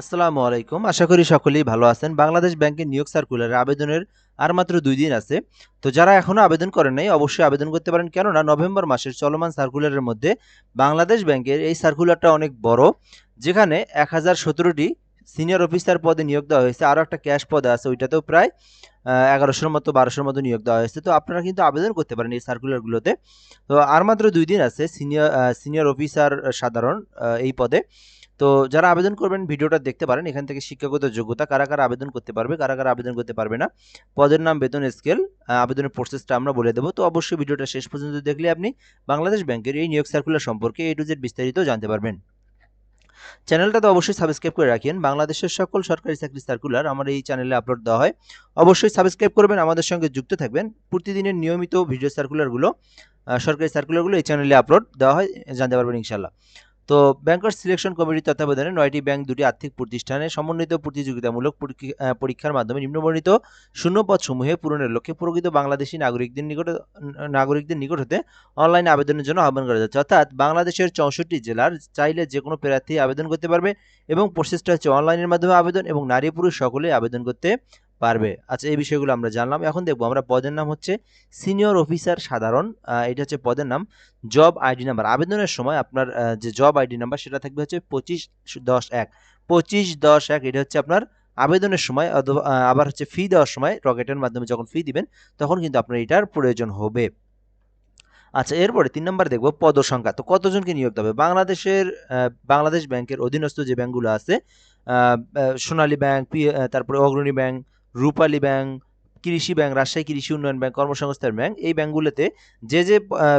আসসালামু আলাইকুম। আশা করি সকলেই ভালো আছেন। বাংলাদেশ ব্যাংকের নিয়োগ সার্কুলারের আবেদনের আর মাত্র দুই দিন আছে। তো যারা এখনও আবেদন করেন নাই, অবশ্যই আবেদন করতে পারেন। কেননা নভেম্বর মাসের চলমান সার্কুলারের মধ্যে বাংলাদেশ ব্যাংকের এই সার্কুলারটা অনেক বড়, যেখানে এক হাজার সতেরোটি সিনিয়র অফিসার পদে নিয়োগ দেওয়া হয়েছে। আরও একটা ক্যাশ পদে আছে, ওইটাতেও প্রায় এগারোশোর মতো, বারোশোর মতো নিয়োগ দেওয়া হয়েছে। তো আপনারা কিন্তু আবেদন করতে পারেন এই সার্কুলারগুলোতে। তো আর মাত্র দুই দিন আছে সিনিয়র সিনিয়র অফিসার সাধারণ এই পদে। তো যারা আবেদন করবেন, ভিডিওটা দেখতে পারেন। এখান থেকে শিক্ষাগত যোগ্যতা, কারা কারা আবেদন করতে পারবে, কারা কারা আবেদন করতে পারবে না। পদের নাম, বেতন, স্কেল আবেদনের প্রসেসটা আমরা বলে দেবো। তো অবশ্যই ভিডিওটা শেষ পর্যন্ত দেখলে আপনি বাংলাদেশ ব্যাংকের এই নিয়োগ সার্কুলার সম্পর্কে এ টু জেড বিস্তারিত জানতে পারবেন। চ্যানেলটা তো অবশ্যই সাবস্ক্রাইব করে রাখেন। বাংলাদেশের সকল সরকারি চাকরি সার্কুলার আমার এই চ্যানেলে আপলোড দেওয়া হয়। অবশ্যই সাবস্ক্রাইব করবেন, আমাদের সঙ্গে যুক্ত থাকবেন। প্রতিদিনের নিয়মিত ভিডিও সার্কুলারগুলো সরকারি সার্কুলারগুলো এই চ্যানেলে আপলোড দেওয়া হয়, জানতে পারবেন ইনশাল্লাহ তো ব্যাংকার সিলেকশন কমিটির তত্ত্বাবধানে নয়টি ব্যাংক, দুটি আর্থিক প্রতিষ্ঠানে সমন্বিত প্রতিযোগিতামূলক পরীক্ষা- পরীক্ষার মাধ্যমে নিম্নবর্ণিত শূন্যপদসমূহে পূরণের লক্ষ্যে প্রকৃত বাংলাদেশি নাগরিকদের নিকট নাগরিকদের নিকট হতে অনলাইনে আবেদনের জন্য আহ্বান করা যাচ্ছে। অর্থাৎ বাংলাদেশের চৌষট্টি জেলার চাইলে যে কোনো প্রার্থী আবেদন করতে পারবে এবং প্রসেসটা হচ্ছে অনলাইনের মাধ্যমে আবেদন এবং নারী পুরুষ সকলেই আবেদন করতে পারবে। আচ্ছা এই বিষয়গুলো আমরা জানলাম। এখন দেখব, আমরা পদের নাম হচ্ছে সিনিয়র অফিসার সাধারণ এটা হচ্ছে পদের নাম, জব আইডি নাম্বার। আবেদনের সময় আপনার যে জব আইডি নাম্বার, সেটা থাকবে হচ্ছে পঁচিশ দশ এক। পঁচিশ দশ এক, এটা হচ্ছে আপনার আবেদনের সময়, অথবা আবার হচ্ছে ফি দেওয়ার সময়, রকেটের মাধ্যমে যখন ফি দিবেন, তখন কিন্তু আপনার এটার প্রয়োজন হবে। আচ্ছা এরপরে তিন নম্বর দেখব পদ সংখ্যা তো কতজনকে নিয়োগ দেবে? বাংলাদেশের বাংলাদেশ ব্যাংকের অধীনস্থ যে ব্যাংকগুলো আছে সোনালী ব্যাংক তারপরে Agrani bank Rupali bank, Krishi bank, Rajshahi Krishi Unnayan bank, কর্মসংস্থান ব্যাংক এই ব্যাংকগুলোতে যে যে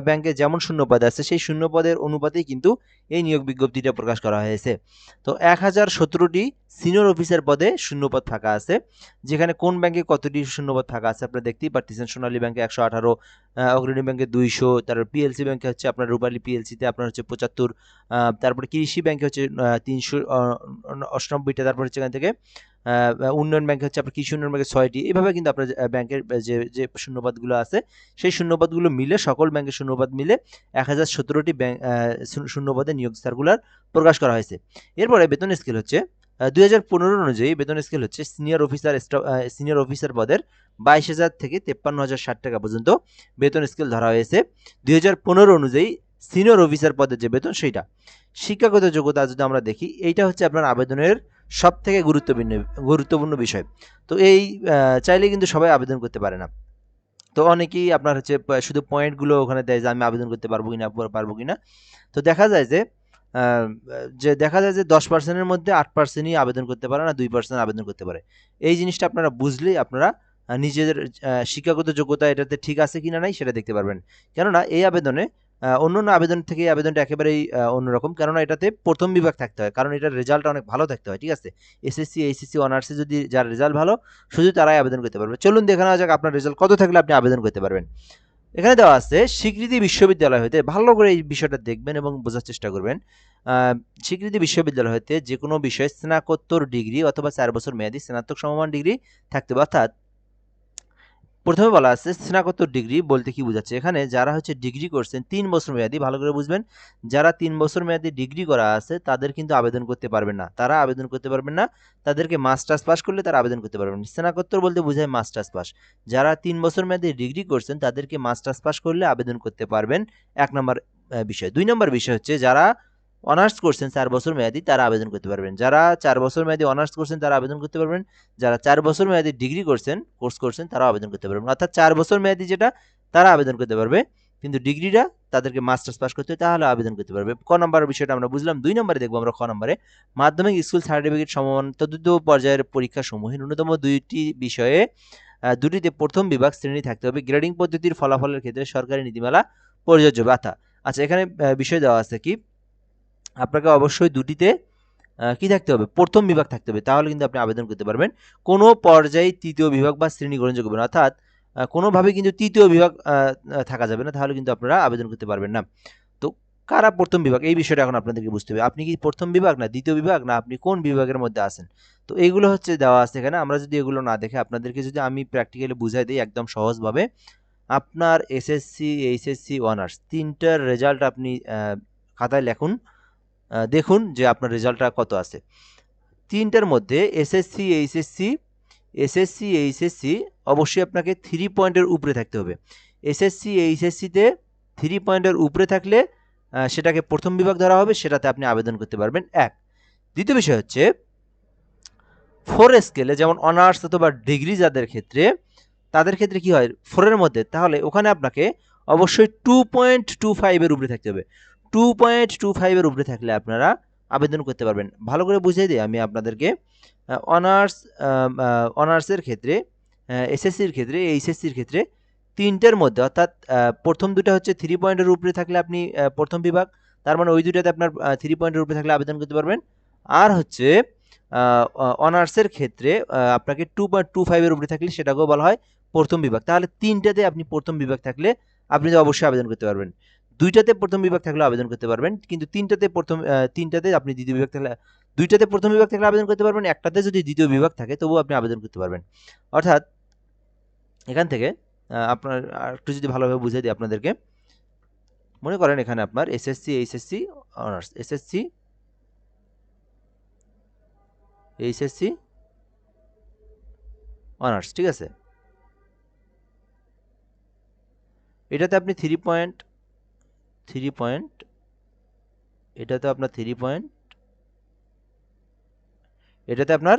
ব্যাংকে যেমন শূন্যপদ আছে, সেই শূন্যপদের অনুপাতেই কিন্তু এই নিয়োগ বিজ্ঞপ্তিটা প্রকাশ করা হয়েছে। তো এক হাজার সতেরোটি সিনিয়র অফিসার পদে শূন্যপদ থাকা আছে, যেখানে কোন ব্যাংকে কতটি শূন্যপদ থাকা আছে আপনারা দেখতেই পারতেছেন। সোনালী ব্যাংকে একশো আঠারো অগ্রণী ব্যাংকে দুইশো, তারপর পিএলসি ব্যাংকে হচ্ছে আপনার রূপালী পিএলসিতে আপনার হচ্ছে পঁচাত্তর তারপরে কৃষি ব্যাংকে হচ্ছে তিনশো অষ্টানব্বইটা, তারপর হচ্ছে এখান থেকে উন্নয়ন ব্যাংকে হচ্ছে আপনার কৃষি উন্নয়ন ব্যাংকে ছয়টি। এইভাবে কিন্তু আপনার ব্যাংকের যে যে শূন্যপদগুলো আছে, সেই শূন্যপদগুলো মিলে সকল ব্যাংকের শূন্যপদ মিলে এক হাজার সতেরোটি ব্যাংক শূন্যপদে নিয়োগ সার্কুলার প্রকাশ করা হয়েছে। এরপরে বেতন স্কেল হচ্ছে দুই হাজার পনেরো অনুযায়ী বেতন স্কেল হচ্ছে সিনিয়র অফিসার সিনিয়র অফিসার পদের বাইশ হাজার থেকে তেপ্পান্ন হাজার ষাট টাকা পর্যন্ত বেতন স্কেল ধরা হয়েছে। দুই হাজার পনেরো অনুযায়ী সিনিয়র অফিসার পদের যে বেতন, সেইটা। শিক্ষাগত যোগ্যতা যদি আমরা দেখি, এইটা হচ্ছে আপনার আবেদনের সব থেকে গুরুত্বপূর্ণ গুরুত্বপূর্ণ বিষয়। তো এই চাইলে কিন্তু সবাই আবেদন করতে পারে না। তো অনেকেই আপনার হচ্ছে শুধু পয়েন্টগুলো ওখানে দেয় যে আমি আবেদন করতে পারব কিনা, পার- পারব কিনা। তো দেখা যায় যে যে দেখা যায় যে দশ পার্সেন্টের মধ্যে আট পার্সেন্টই আবেদন করতে পারে না, দুই পার্সেন্ট আবেদন করতে পারে। এই জিনিসটা আপনারা বুঝলেই আপনারা নিজেদের শিক্ষাগত যোগ্যতা এটাতে ঠিক আছে কিনা নাই সেটা দেখতে পারবেন। কেননা এই আবেদনে অন্যান্য আবেদন থেকে আবেদনটা একেবারেই অন্যরকম। কেননা এটাতে প্রথম বিভাগ থাকতে হয়, কারণ এটার রেজাল্ট অনেক ভালো থাকতে হয়, ঠিক আছে? এসএসসি এইচএসসি অনার্সে যদি যার রেজাল্ট ভালো, শুধু তারাই আবেদন করতে পারবে। চলুন দেখে নেওয়া যাক আপনার রেজাল্ট কত থাকলে আপনি আবেদন করতে পারবেন। এখানে দেওয়া আছে, স্বীকৃতি বিশ্ববিদ্যালয় হতে ভালো করে এই বিষয়টা দেখবেন এবং বোঝার চেষ্টা করবেন। স্বীকৃতি বিশ্ববিদ্যালয় হতে যে কোনো বিষয়ে স্নাতকোত্তর ডিগ্রি অথবা চার বছর মেয়াদী স্নাতক সমমান ডিগ্রি থাকতে অর্থাৎ প্রথমে বলা আছে, স্নাতকোত্তর ডিগ্রি বলতে কি বোঝাচ্ছে? এখানে যারা হচ্ছে ডিগ্রি করছেন, তিন বছর মেয়াদী, ভালো করে বুঝবেন, যারা তিন বছর মেয়াদী ডিগ্রি করা আছে, তাদের কিন্তু আবেদন করতে পারবেন না। তারা আবেদন করতে পারবেন না, তাদেরকে মাস্টার্স পাস করলে তারা আবেদন করতে পারবেন। স্নাতকোত্তর বলতে বোঝায় মাস্টার্স পাস। যারা তিন বছর মেয়াদী ডিগ্রি করছেন, তাদেরকে মাস্টার্স পাস করলে আবেদন করতে পারবেন। এক নম্বর বিষয়। দুই নম্বর বিষয় হচ্ছে, যারা অনার্স করছেন চার বছর মেয়াদী তারা আবেদন করতে পারবেন। যারা চার বছর মেয়াদী অনার্স করছেন তারা আবেদন করতে পারবেন যারা চার বছর মেয়াদি ডিগ্রি করছেন কোর্স করছেন তারা আবেদন করতে পারবেন। অর্থাৎ চার বছর মেয়াদি যেটা তারা আবেদন করতে পারবে। কিন্তু ডিগ্রিটা তাদেরকে মাস্টার্স পাস করতে হয়, তাহলে আবেদন করতে পারবে। ক নম্বরের বিষয়টা আমরা বুঝলাম দুই নম্বরে দেখব আমরা খ নম্বরে। মাধ্যমিক স্কুল সার্টিফিকেট সমান চতুর্থ পর্যায়ের পরীক্ষা সমূহে ন্যূনতম দুইটি বিষয়ে দুটিতে প্রথম বিভাগ শ্রেণি থাকতে হবে। গ্রেডিং পদ্ধতির ফলাফলের ক্ষেত্রে সরকারি নীতিমালা প্রযোজ্য। বাতা আচ্ছা এখানে বিষয় দেওয়া আছে কি? আপনাকে অবশ্যই দুটিতে কি থাকতে হবে? প্রথম বিভাগ থাকতে হবে, তাহলে কিন্তু আপনি আবেদন করতে পারবেন। কোনো পর্যায়ে তৃতীয় বিভাগ বা শ্রেণি গ্রহণযোগ্য হবে না অর্থাৎ কোনোভাবে কিন্তু তৃতীয় বিভাগ থাকা যাবে না, তাহলে কিন্তু আপনারা আবেদন করতে পারবেন না। তো কারা প্রথম বিভাগ? এই বিষয়টা এখন আপনাদেরকে বুঝতে হবে। আপনি কি প্রথম বিভাগ না দ্বিতীয় বিভাগ না আপনি কোন বিভাগের মধ্যে আছেন? তো এইগুলো হচ্ছে দেওয়া আছে এখানে। আমরা যদি এগুলো না দেখে, আপনাদেরকে যদি আমি প্র্যাকটিক্যালি বুঝাই দিই একদম সহজভাবে, আপনার এসএসসি এইচএসসি অনার্স তিনটার রেজাল্ট আপনি খাতায় লেখুন। দেখুন যে আপনার রেজাল্টটা কত আছে। তিনটার মধ্যে এসএসসি এইচএসসি এসএসসি এইচএসসি অবশ্যই আপনাকে থ্রি পয়েন্টের উপরে থাকতে হবে। এসএসসি এইচএসসিতে থ্রি পয়েন্টের উপরে থাকলে সেটাকে প্রথম বিভাগ ধরা হবে, সেটাতে আপনি আবেদন করতে পারবেন। এক। দ্বিতীয় বিষয় হচ্ছে ফোর স্কেলে যেমন অনার্স অথবা ডিগ্রি যাদের ক্ষেত্রে, তাদের ক্ষেত্রে কি হয়? ফোরের মধ্যে, তাহলে ওখানে আপনাকে অবশ্যই টু পয়েন্ট টু ফাইভের উপরে থাকতে হবে। টু পয়েন্ট টু ফাইভের উপরে থাকলে আপনারা আবেদন করতে পারবেন। ভালো করে বুঝিয়ে দিই আমি আপনাদেরকে। অনার্স অনার্সের ক্ষেত্রে এসএসসির ক্ষেত্রে এইচএসসির ক্ষেত্রে তিনটের মধ্যে, অর্থাৎ প্রথম দুটো হচ্ছে থ্রি পয়েন্টের উপরে থাকলে আপনি প্রথম বিভাগ, তার মানে ওই দুটাতে আপনার থ্রি পয়েন্টের উপরে থাকলে আবেদন করতে পারবেন। আর হচ্ছে অনার্সের ক্ষেত্রে আপনাকে টু পয়েন্ট টু ফাইভের উপরে থাকলে সেটাকেও বলা হয় প্রথম বিভাগ। তাহলে তিনটাতে আপনি প্রথম বিভাগ থাকলে আপনি অবশ্যই আবেদন করতে পারবেন। দুইটাতে প্রথম বিভাগ থাকলে আবেদন করতে পারবেন, কিন্তু তিনটাতে প্রথম তিনটাতে আপনি দ্বিতীয় বিভাগ থাকলে, দুইটাতে প্রথম বিভাগ থাকলে আবেদন করতে পারবেন, একটাতে যদি দ্বিতীয় বিভাগ থাকে তবুও আপনি আবেদন করতে পারবেন। অর্থাৎ এখান থেকে আপনার একটু যদি ভালোভাবে বুঝিয়ে দিই আপনাদেরকে, মনে করেন এখানে আপনার SSC, HSC, honours, SSC, HSC, honours, ঠিক আছে? এটাতে আপনি থ্রি পয়েন্ট থ্রি পয়েন্ট এটাতে আপনার থ্রি পয়েন্ট এটাতে আপনার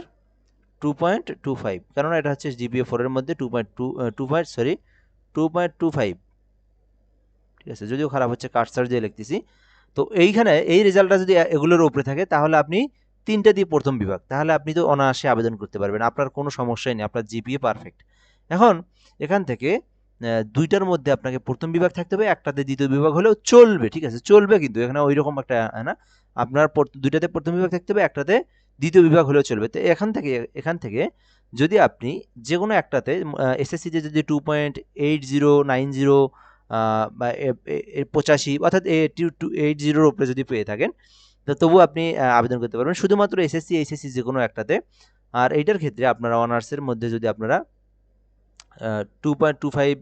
টু পয়েন্ট টু ফাইভ কেননা এটা হচ্ছে জিপিএ ফোরের মধ্যে two point two two point sorry two point two five ঠিক আছে, যদিও খারাপ হচ্ছে কাটসার দিয়ে লিখতেছি, তো এইখানে এই রেজাল্টটা যদি এগুলোর উপরে থাকে, তাহলে আপনি তিনটা দিয়ে প্রথম বিভাগ, তাহলে আপনি তো অনায়াসে আবেদন করতে পারবেন, আপনার কোনো সমস্যাই নেই, আপনার জিপিএ পারফেক্ট এখন এখান থেকে দুইটার মধ্যে আপনাকে প্রথম বিভাগ থাকতে হবে, একটাতে দ্বিতীয় বিভাগ হলেও চলবে, ঠিক আছে? চলবে কিন্তু, এখানে ওই রকম একটা না? আপনার দুইটাতে প্রথম বিভাগ থাকতে হবে, একটাতে দ্বিতীয় বিভাগ হলেও চলবে। তো এখান থেকে এখান থেকে যদি আপনি যে কোনো একটাতে এসএসসিতে যদি two point eight zero nine zero বা পঁচাশি, অর্থাৎ টু এইট জিরোর উপরে যদি পেয়ে থাকেন, তো তবু আপনি আবেদন করতে পারবেন। শুধুমাত্র এসএসসি এইচএসসি যে কোনো একটাতে, আর এইটার ক্ষেত্রে আপনারা অনার্সের মধ্যে যদি আপনারা টু পয়েন্ট টু ফাইভ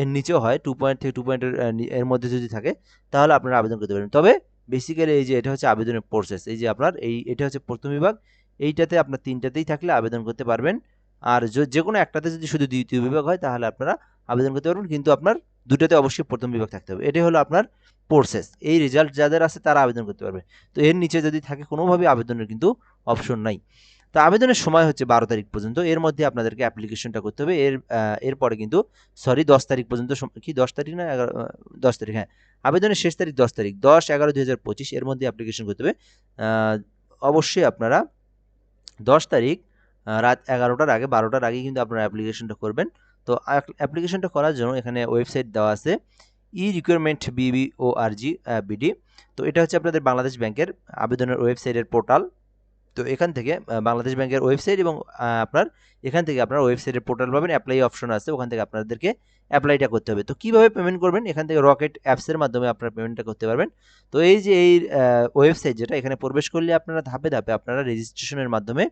এর নিচেও হয় টু পয়েন্ট থেকে টু পয়েন্টের এর মধ্যে যদি থাকে, তাহলে আপনারা আবেদন করতে পারবেন। তবে বেসিক্যালি এই যে এটা হচ্ছে আবেদনের প্রসেস এই যে আপনার এই, এটা হচ্ছে প্রথম বিভাগ, এইটাতে আপনার তিনটাতেই থাকলে আবেদন করতে পারবেন। আর যে কোনো একটাতে যদি শুধু দ্বিতীয় বিভাগ হয়, তাহলে আপনারা আবেদন করতে পারবেন, কিন্তু আপনার দুটাতে অবশ্যই প্রথম বিভাগ থাকতে হবে। এটাই হলো আপনার প্রসেস এই রেজাল্ট যাদের আছে তারা আবেদন করতে পারবে। তো এর নিচে যদি থাকে কোনোভাবে আবেদনের কিন্তু অপশন নাই। তো আবেদনের সময় হচ্ছে বারো তারিখ পর্যন্ত। এর মধ্যে আপনাদেরকে অ্যাপ্লিকেশনটা করতে হবে। এর এরপরে কিন্তু সরি দশ তারিখ পর্যন্ত কি, দশ তারিখ না এগারো দশ তারিখ হ্যাঁ। আবেদনের শেষ তারিখ দশ তারিখ, দশ এগারো দুই হাজার পঁচিশ, এর মধ্যে অ্যাপ্লিকেশন করতে হবে। অবশ্যই আপনারা দশ তারিখ রাত এগারোটার আগে, বারোটার আগে কিন্তু আপনারা অ্যাপ্লিকেশনটা করবেন। তো অ্যাপ্লিকেশনটা করার জন্য এখানে ওয়েবসাইট দেওয়া আছে ই রিকোয়ারমেন্ট বিবি ও আর জি বিডি তো এটা হচ্ছে আপনাদের বাংলাদেশ ব্যাংকের আবেদনের ওয়েবসাইটের পোর্টাল তো এখান থেকে বাংলাদেশ ব্যাংকের ওয়েবসাইট এবং আপনার এখান থেকে আপনার ওয়েবসাইটের পোর্টাল পাবেন অ্যাপ্লাই অপশন আছে, ওখান থেকে আপনাদেরকে অ্যাপ্লাইটা করতে হবে। তো কীভাবে পেমেন্ট করবেন? এখান থেকে রকেট অ্যাপসের মাধ্যমে আপনারা পেমেন্টটা করতে পারবেন। তো এই যে এই ওয়েবসাইট যেটা, এখানে প্রবেশ করলে আপনারা ধাপে ধাপে আপনারা রেজিস্ট্রেশনের মাধ্যমে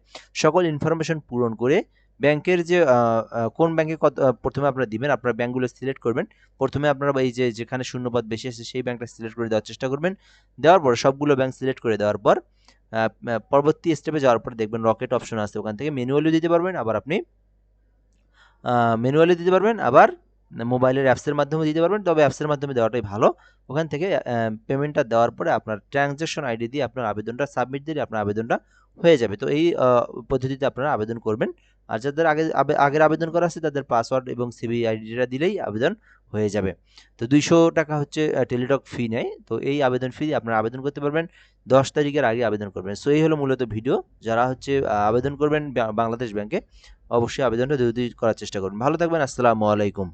সকল ইনফরমেশন পূরণ করে ব্যাংকের যে কোন ব্যাংকে কত প্রথমে আপনারা দিবেন, আপনারা ব্যাংকগুলো সিলেক্ট করবেন। প্রথমে আপনারা এই যে যেখানে শূন্যপদ বেশি আছে, সেই ব্যাংকটা সিলেক্ট করে দেওয়ার চেষ্টা করবেন। দেওয়ার পর সবগুলো ব্যাংক সিলেক্ট করে দেওয়ার পর পরবর্তী স্টেপে যাওয়ার পর দেখবেন রকেট অপশন আছে। ওখান থেকে ম্যানুয়ালি দিতে পারবেন, আবার আপনি ম্যানুয়ালি দিতে পারবেন, আবার মোবাইলের অ্যাপসের মাধ্যমে দিতে পারবেন। তবে অ্যাপসের মাধ্যমে দেওয়াটাই ভালো। ওখান থেকে পেমেন্টটা দেওয়ার পরে আপনার ট্রানজ্যাকশন আইডি দিয়ে আপনার আবেদনটা সাবমিট দিলে আপনার আবেদনটা হয়ে যাবে। তো এই পদ্ধতিতে আপনারা আবেদন করবেন। আর যাদের আগে আগের আবেদন করা আছে, তাদের পাসওয়ার্ড এবং সিবি আইডিটা দিলেই আবেদন হয়ে যাবে। তো দুইশো টাকা হচ্ছে টেলিটক ফি নেয়। তো এই আবেদন ফি আপনারা আবেদন করতে পারবেন। দশ তারিখের আগে আবেদন করবেন। সো এই হলো মূলত ভিডিও যারা হচ্ছে আবেদন করবেন বাংলাদেশ ব্যাংকে, অবশ্যই আবেদনটা দ্রুত করার চেষ্টা করবেন। ভালো থাকবেন। আসসালামু আলাইকুম।